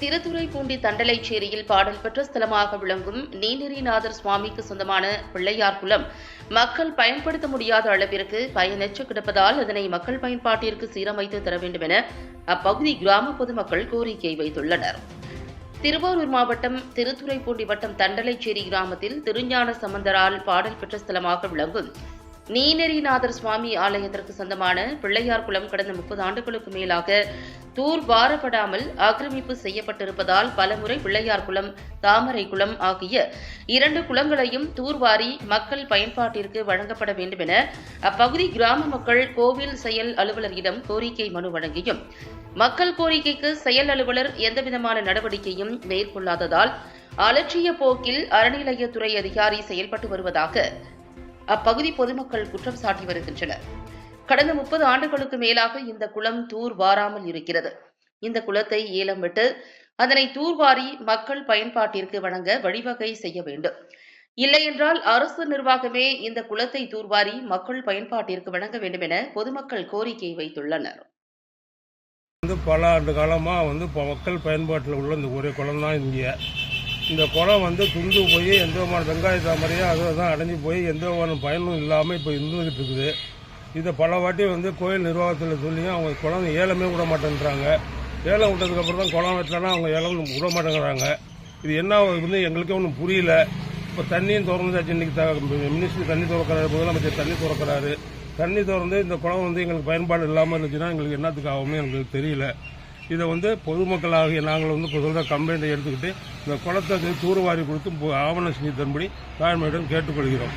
திருத்துறைப்பூண்டி தண்டலைச்சேரியில் பாடல் பெற்ற ஸ்தலமாக விளங்கும் நீனரிநாதர் சுவாமிக்கு சொந்தமான பிள்ளையார் குளம் மக்கள் பயன்படுத்த முடியாத அளவிற்கு பயனற்று கிடப்பதால் அதனை மக்கள் பயன்பாட்டிற்கு சீரமைத்து தர வேண்டும் என அப்பகுதி கிராம பொதுமக்கள் கோரிக்கை வைத்துள்ளனர். திருவாரூர் மாவட்டம் திருத்துறைப்பூண்டி வட்டம் தண்டலைச்சேரி கிராமத்தில் திருஞான சம்பந்தரால் பாடல் பெற்ற ஸ்தலமாக விளங்கும் நீநெறிநாதர் சுவாமி ஆலயத்திற்கு சொந்தமான பிள்ளையார் குளம் கடந்த முப்பது ஆண்டுகளுக்கு மேலாக தூர் வாரப்படாமல் ஆக்கிரமிப்பு செய்யப்பட்டிருப்பதால் பலமுறை பிள்ளையார் குளம் தாமரை குளம் ஆகிய இரண்டு குளங்களையும் தூர்வாரி மக்கள் பயன்பாட்டிற்கு வழங்கப்பட வேண்டும் என அப்பகுதி கிராம மக்கள் கோவில் செயல் அலுவலரிடம் கோரிக்கை மனு வழங்கியும். மக்கள் கோரிக்கைக்கு செயல் அலுவலர் எந்தவிதமான நடவடிக்கையும் மேற்கொள்ளாததால் அலட்சிய போக்கில் அறநிலையத்துறை அதிகாரி செயல்பட்டு வருவதாக அப்பகுதி பொதுமக்கள் குற்றம் சாட்டி வருகின்றனர். கடந்த முப்பது ஆண்டுகளுக்கு மேலாக இந்த குளம் தூர் வாராமல் இருக்கிறது. இந்த குளத்தை ஏலம் விட்டு அதனை தூர்வாரி மக்கள் பயன்பாட்டிற்கு வழங்க வழிவகை செய்ய வேண்டும். இல்லையென்றால் அரசு நிர்வாகமே இந்த குளத்தை தூர்வாரி மக்கள் பயன்பாட்டிற்கு வழங்க வேண்டும் என பொதுமக்கள் கோரிக்கை வைத்துள்ளனர். வந்து பல ஆண்டு காலமாக வந்து மக்கள் பயன்பாட்டில் உள்ள இந்த ஒரே குளம் தான் இங்கே. இந்த குளம் வந்து துண்டு போய் எந்த விதமான வெங்காய தாமரையும் அதை தான் அடைஞ்சு போய் எந்த விதமான பயனும் இல்லாமல் இப்போ இருந்துகிட்டு இருக்குது. இதை பல வாட்டி வந்து கோயில் நிர்வாகத்தில் சொல்லியும் அவங்க குளம் ஏலமே விட மாட்டேன்றாங்க. ஏலம் விட்டதுக்கப்புறம் தான் குளம் வெட்டலன்னா அவங்க ஏலம் விட மாட்டேங்கிறாங்க. இது என்ன வந்து எங்களுக்கே ஒன்றும் புரியல. இப்போ தண்ணியும் திறந்துச்சு இன்னைக்கு த மினிஸ்டர் தண்ணி திறக்கிறாரு முதலமைச்சர் தண்ணி திறக்கிறாரு. தண்ணி திறந்து இந்த குளம் வந்து எங்களுக்கு பயன்பாடு இல்லாமல் இருந்துச்சுன்னா எங்களுக்கு என்னத்துக்கு ஆகும்னு எங்களுக்கு தெரியல. இதை வந்து பொதுமக்களாகிய நாங்கள் வந்து இப்போ சொல்கிற கம்ப்ளைண்ட்டை எடுத்துக்கிட்டு இந்த குளத்தை தூர்வாரி கொடுத்து ஆவணம் செஞ்சு தரும்படி தாழ்மையிடம் கேட்டுக்கொள்கிறோம்.